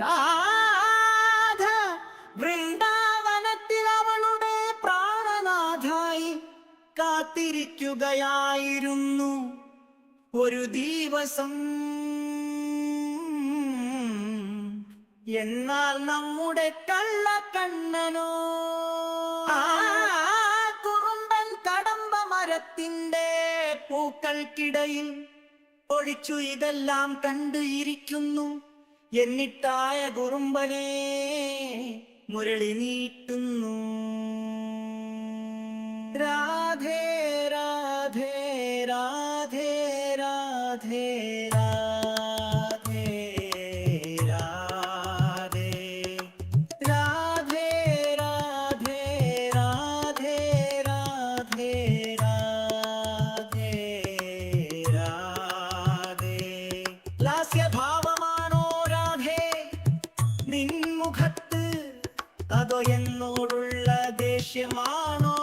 രാധ വൃന്ദാവനത്തിൽ അവളുടെ പ്രാണനാഥായി കാത്തിരിക്കുകയായിരുന്നു. ഒരു ദിവസം എന്നാൽ നമ്മുടെ കള്ളക്കണ്ണനോ കുറുമ്പൻ കടമ്പ മരത്തിന്റെ പൂക്കൾക്കിടയിൽ ഒഴിച്ചു ഇതെല്ലാം കണ്ടു ഇരിക്കുന്നു. എന്നിട്ടായ കുറുമ്പനെ മുരളി നീട്ടുന്നു. രാധേ രാധേ രാധേ രാധേ എന്നോടുള്ള ദേഷ്യമാണോ?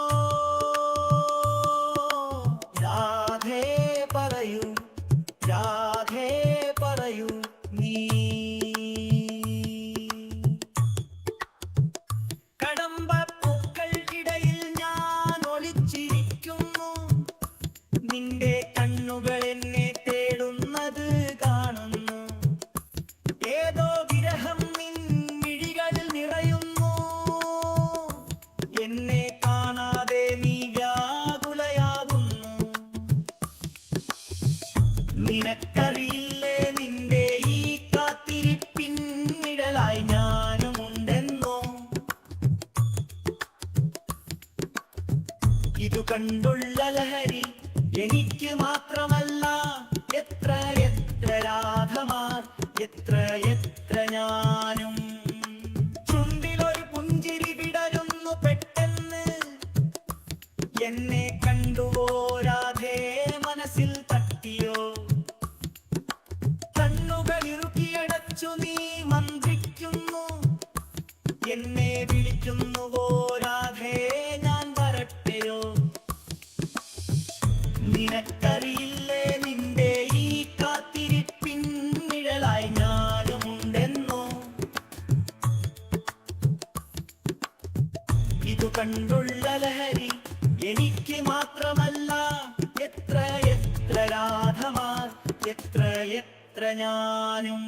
രാധേ പറയൂ രാധേ പറയൂ നീ. ഞാൻ ഒളിച്ചിരിക്കുന്നു. നിന്റെ കണ്ണുകൾ എന്നെ നിഴലായി ഞാനുമുണ്ടെന്നോ? ഇതു കണ്ടുള്ള എനിക്ക് മാത്രമല്ല. എത്ര എത്ര രാധമാർ എത്ര എത്ര ഞാനും. പുഞ്ചിരി വിടരുന്നു പെട്ടെന്ന്. എന്നെ മനസ്സിൽ തട്ടിയോ? കണ്ണുകൾ നീ എന്നെ വിളിക്കുന്നുവോ രാധേ ഞാൻ വരട്ടെയോ? നിനക്കറിയില്ലേ നിന്റെ ഈ കാത്തിരിപ്പിൻ നിഴലായി ഞാനുമുണ്ടെന്നോ? ഇതു കണ്ടുള്ള ലഹരി എനിക്ക് മാത്രമല്ല. എത്ര എത്ര രാധമാർ ഞാനും.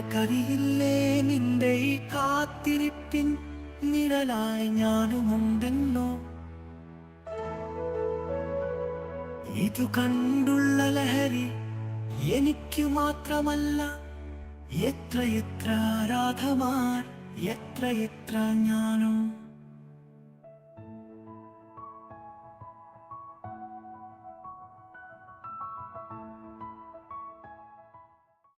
നിനക്കറിയില്ലേ നിന്റെ ഈ കാത്തിരിപ്പിൻ നിഴലായി ഞാനുമുണ്ടെന്നോ? ഇതു കണ്ടുള്ള ലഹരി എനിക്ക് മാത്രമല്ല എത്ര എത്ര ആരാധമാർ എത്ര എത്ര ഞാനും?